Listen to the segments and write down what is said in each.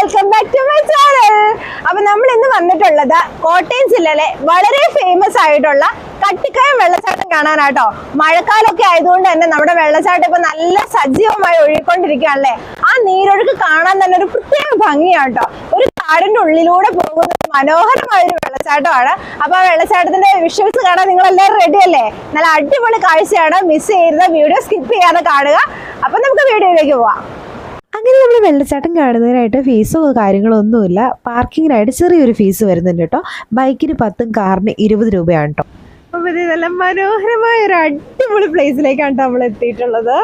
Welcome back to my channel അപ്പൊ നമ്മൾ ഇന്ന് വന്നിട്ടുള്ളത് കോട്ടയം ജില്ലയിലെ വളരെ ഫേമസ് ആയിട്ടുള്ള കട്ടിക്കായം വെള്ളച്ചാട്ടം കാണാനാട്ടോ. മഴക്കാലമൊക്കെ ആയതുകൊണ്ട് തന്നെ നമ്മുടെ വെള്ളച്ചാട്ടം ഇപ്പൊ നല്ല സജീവമായി ഒഴുകിക്കൊണ്ടിരിക്കുകയാണല്ലേ? ആ നീരൊഴുക്ക് കാണാൻ തന്നെ ഒരു പ്രത്യേക ഭംഗിയാട്ടോ. ഒരു കാടിന്റെ ഉള്ളിലൂടെ പോകുന്ന മനോഹരമായ ഒരു വെള്ളച്ചാട്ടമാണ്. അപ്പൊ ആ വെള്ളച്ചാട്ടത്തിന്റെ വിഷ്വൽസ് കാണാൻ നിങ്ങൾ എല്ലാവരും റെഡി അല്ലേ? നല്ല അടിപൊളി കാഴ്ചയാണ്. മിസ് ചെയ്യരുത്. വീഡിയോ സ്കിപ്പ് ചെയ്യാതെ കാണുക. അപ്പൊ നമുക്ക് വീഡിയോയിലേക്ക് പോവാം. അങ്ങനെ നമ്മൾ വെള്ളച്ചാട്ടം കാണുന്നതിനായിട്ട് ഫീസോ കാര്യങ്ങളോ ഒന്നുമില്ല പാർക്കിങ്ങിനായിട്ട് ചെറിയൊരു ഫീസ് വരുന്നുണ്ട് കേട്ടോ ബൈക്കിന് പത്തും കാറിന് ഇരുപത് രൂപയാണ് കേട്ടോ അപ്പോൾ ഇത് നല്ല മനോഹരമായ ഒരു അടിപൊളി പ്ലേസിലേക്കാണ് നമ്മൾ എത്തിയിട്ടുള്ളത്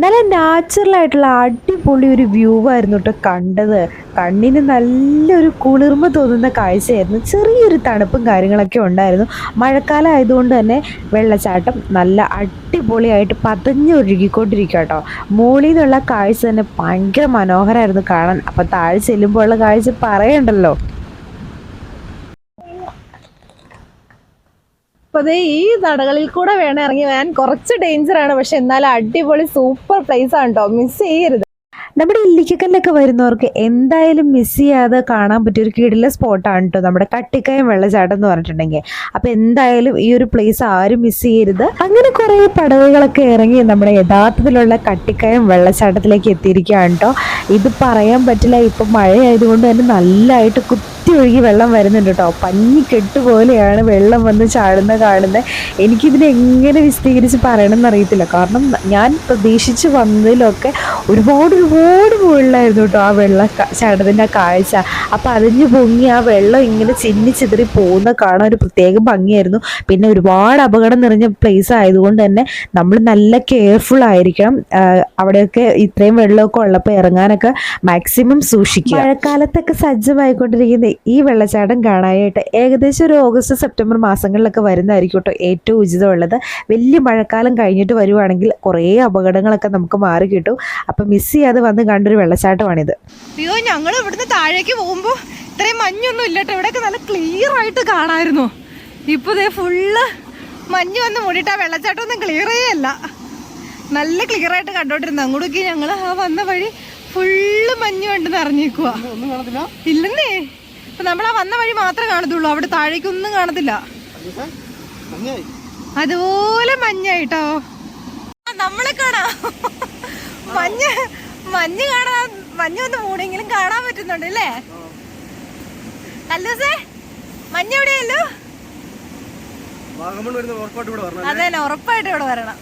നല്ല നാച്ചുറലായിട്ടുള്ള അടിപൊളി ഒരു വ്യൂ ആയിരുന്നു കേട്ടോ കണ്ടത്. കണ്ണിന് നല്ലൊരു കുളിർമ തോന്നുന്ന കാഴ്ചയായിരുന്നു. ചെറിയൊരു തണുപ്പും കാര്യങ്ങളൊക്കെ ഉണ്ടായിരുന്നു. മഴക്കാലം ആയതുകൊണ്ട് തന്നെ വെള്ളച്ചാട്ടം നല്ല അടിപൊളിയായിട്ട് പതഞ്ഞൊഴുകിക്കൊണ്ടിരിക്കുക കേട്ടോ മുകളിൽ നിന്നുള്ള കാഴ്ച തന്നെ ഭയങ്കര മനോഹരമായിരുന്നു കാണാൻ. അപ്പം താഴെ ചെല്ലുമ്പോൾ ഉള്ള കാഴ്ച പറയണ്ടല്ലോ. അപ്പൊ അതേ ഈ നടകളിൽ കൂടെ വേണം ഇറങ്ങി വരാൻ കുറച്ച് ഡേഞ്ചറാണ് പക്ഷെ എന്നാലും അടിപൊളി സൂപ്പർ പ്ലേസ് ആണ് കേട്ടോ മിസ് ചെയ്യരുത്. നമ്മുടെ ഇല്ലിക്കക്കല്ലൊക്കെ വരുന്നവർക്ക് എന്തായാലും മിസ് ചെയ്യാതെ കാണാൻ പറ്റിയ ഒരു കിടില സ്പോട്ടാണ് കേട്ടോ നമ്മുടെ കട്ടിക്കയം വെള്ളച്ചാട്ടം എന്ന് പറഞ്ഞിട്ടുണ്ടെങ്കിൽ. അപ്പൊ എന്തായാലും ഈ ഒരു പ്ലേസ് ആരും മിസ് ചെയ്യരുത്. അങ്ങനെ കുറെ പടവുകളൊക്കെ ഇറങ്ങി നമ്മുടെ യഥാർത്ഥത്തിലുള്ള കട്ടിക്കയം വെള്ളച്ചാട്ടത്തിലേക്ക് എത്തിയിരിക്കുകയാണ് കേട്ടോ ഇത് പറയാൻ പറ്റില്ല. ഇപ്പൊ മഴയായതുകൊണ്ട് തന്നെ നല്ലതായിട്ട് ഒഴുകി വെള്ളം വരുന്നുണ്ട് കേട്ടോ. പഞ്ഞിക്കെട്ട് പോലെയാണ് വെള്ളം വന്ന് ചാടുന്ന കാണുന്നത് എനിക്കിതിനെ എങ്ങനെ വിശദീകരിച്ച് പറയണമെന്ന് അറിയത്തില്ല. കാരണം ഞാൻ പ്രതീക്ഷിച്ച് വന്നതിലൊക്കെ ഒരുപാട് ഒരുപാട് മുകളിലായിരുന്നു കേട്ടോ ആ വെള്ളം ചാടുന്നതിന്റെ ആ കാഴ്ച. അപ്പം അതിഞ്ഞ് പൊങ്ങി ആ വെള്ളം ഇങ്ങനെ ചിന്നി ചിതറി പോകുന്ന കാണാൻ ഒരു പ്രത്യേക ഭംഗിയായിരുന്നു. പിന്നെ ഒരുപാട് അപകടം നിറഞ്ഞ പ്ലേസ് ആയതുകൊണ്ട് തന്നെ നമ്മൾ നല്ല കെയർഫുൾ ആയിരിക്കണം. അവിടെയൊക്കെ ഇത്രയും വെള്ളമൊക്കെ ഉള്ളപ്പോൾ ഇറങ്ങാനൊക്കെ മാക്സിമം സൂക്ഷിക്കുക. മഴക്കാലത്തൊക്കെ സജ്ജമായിക്കൊണ്ടിരിക്കുന്ന ഈ വെള്ളച്ചാട്ടം കാണാനായിട്ട് ഏകദേശം ഒരു ഓഗസ്റ്റ് സെപ്റ്റംബർ മാസങ്ങളിലൊക്കെ വരുന്നതായിരിക്കും കേട്ടോ ഏറ്റവും ഉചിതമുള്ളത്. വലിയ മഴക്കാലം കഴിഞ്ഞിട്ട് വരുവാണെങ്കിൽ കുറേ അപകടങ്ങളൊക്കെ നമുക്ക് മാറി കിട്ടും. അപ്പം മിസ് ചെയ്യാതെ വന്ന് കണ്ടൊരു വെള്ളച്ചാട്ടമാണിത്. അയ്യോ ഞങ്ങൾ ഇവിടുന്ന് താഴേക്ക് പോകുമ്പോൾ ഇത്രയും മഞ്ഞൊന്നും ഇല്ല കേട്ടോ. ഇവിടെയൊക്കെ നല്ല ക്ലിയർ ആയിട്ട് കാണാമായിരുന്നു ഇപ്പോൾ ഇതേ ഫുള്ള് മഞ്ഞ് വന്ന് മൂടിയിട്ട് ആ വെള്ളച്ചാട്ടം ഒന്നും ക്ലിയറേ അല്ല. നല്ല ക്ലിയർ ആയിട്ട് കണ്ടോണ്ടിരുന്നു. അങ്ങോട്ടേക്ക് ഞങ്ങൾ ആ വന്ന വഴി ഫുള്ള് മഞ്ഞ് കൊണ്ട് നിറഞ്ഞേക്കുക ഇല്ലെന്നേ. ഇപ്പൊ നമ്മൾ ആ വന്ന വഴി മാത്രമേ കാണത്തുള്ളൂ. അവിടെ താഴേക്കൊന്നും കാണത്തില്ല. അതുപോലെ മഞ്ഞായിട്ടോ? നമ്മളെ കാണാ. മഞ്ഞ് മഞ്ഞ് കാണാ മഞ്ഞ് ഒന്ന് മൂടെങ്കിലും കാണാൻ പറ്റുന്നുണ്ട് അല്ലേ? അല്ലൂസേ മഞ്ഞ് എവിടെയല്ലോ അതെന്നെ അതെ ഉറപ്പായിട്ട് ഇവിടെ വരണം.